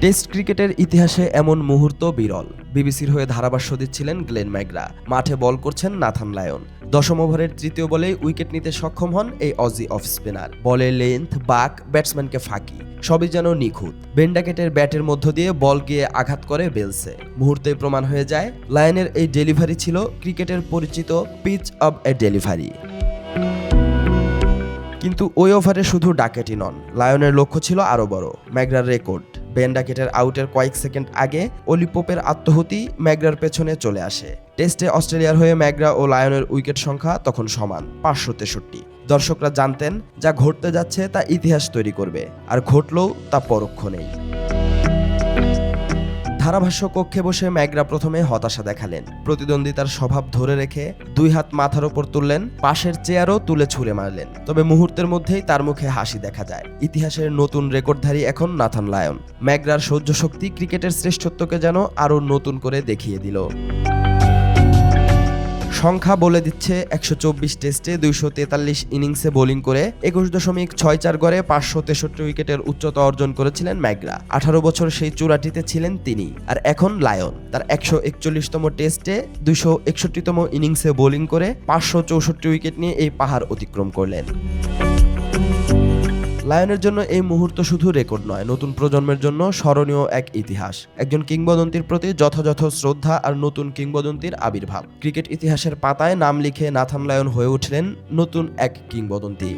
Test ক্রিকেটের ইতিহাসে এমন মুহূর্ত বিরল। বিবিসির হয়ে ধারাভাষ্য দিচ্ছিলেন গ্লেন ম্যাগরা। মাঠে বল করছেন নাথান লায়ন। দশম ওভারের তৃতীয় বলেই উইকেট নিতে সক্ষম হন এই অজি অফ স্পিনার। বলে লেন্থ, বাক, ব্যাটসম্যানকে ফাঁকি, সবই যেন নিখুঁত। বেন্ডাকেটের ব্যাটের মধ্য দিয়ে বল গিয়ে আঘাত করে বেলসে। মুহূর্তে প্রমাণ হয়ে যায়, লায়নের এই ডেলিভারি ছিল ক্রিকেটের পরিচিত পিচ অব এ ডেলিভারি। কিন্তু ওই ওভারে শুধু ডাকেটই নন, লায়নের লক্ষ্য ছিল আরও বড়, ম্যাগরার রেকর্ড। বেন ডাকেটের আউটের কয়েক সেকেন্ড আগে অলিপোপের আত্মহতি ম্যাগরার পেছনে চলে আসে। টেস্টে অস্ট্রেলিয়ার হয়ে ম্যাগরা ও লায়নের উইকেট সংখ্যা তখন সমান, পাঁচশো তেষট্টি। দর্শকরা জানতেন, যা ঘটতে যাচ্ছে তা ইতিহাস তৈরি করবে, আর ঘটলেও তা পরোক্ষ নেই। ধারাভাষ্য কক্ষে বসে ম্যাগরা প্রথমে হতাশা দেখালেন। প্রতিদ্বন্দ্বিতার স্বভাব ধরে রেখে দুই হাত মাথার ওপর তুললেন, পাশের চেয়ারও তুলে ছুঁড়ে মারলেন। তবে মুহূর্তের মধ্যেই তার মুখে হাসি দেখা যায়। ইতিহাসের নতুন রেকর্ডধারী এখন নাথান লায়ন। ম্যাগরার সহ্য শক্তি ক্রিকেটের শ্রেষ্ঠত্বকে যেন আরও নতুন করে দেখিয়ে দিল। সংখ্যা বলে দিচ্ছে একশো চব্বিশ টেস্টে দুইশো তেতাল্লিশ ইনিংসে বোলিং করে একুশ দশমিক ছয় চার গড়ে পাঁচশো তেষট্টি উইকেটের উচ্চতা অর্জন করেছিলেন ম্যাগরা। আঠারো বছর সেই চূড়াটিতে ছিলেন তিনি। আর এখন লায়ন। তার একশো একচল্লিশতম টেস্টে দুইশো একষট্টিতম ইনিংসে বোলিং করে পাঁচশো চৌষট্টি উইকেট নিয়ে এই পাহাড় অতিক্রম করলেন। লায়নের জন্য এই মুহূর্ত শুধু রেকর্ড নয়, নতুন প্রজন্মের জন্য স্মরণীয় এক ইতিহাস। একজন কিংবদন্তির প্রতি যথাযথ শ্রদ্ধা আর নতুন কিংবদন্তির আবির্ভাব। ক্রিকেট ইতিহাসের পাতায় নাম লিখে নাথান লায়ন হয়ে উঠলেন নতুন এক কিংবদন্তি।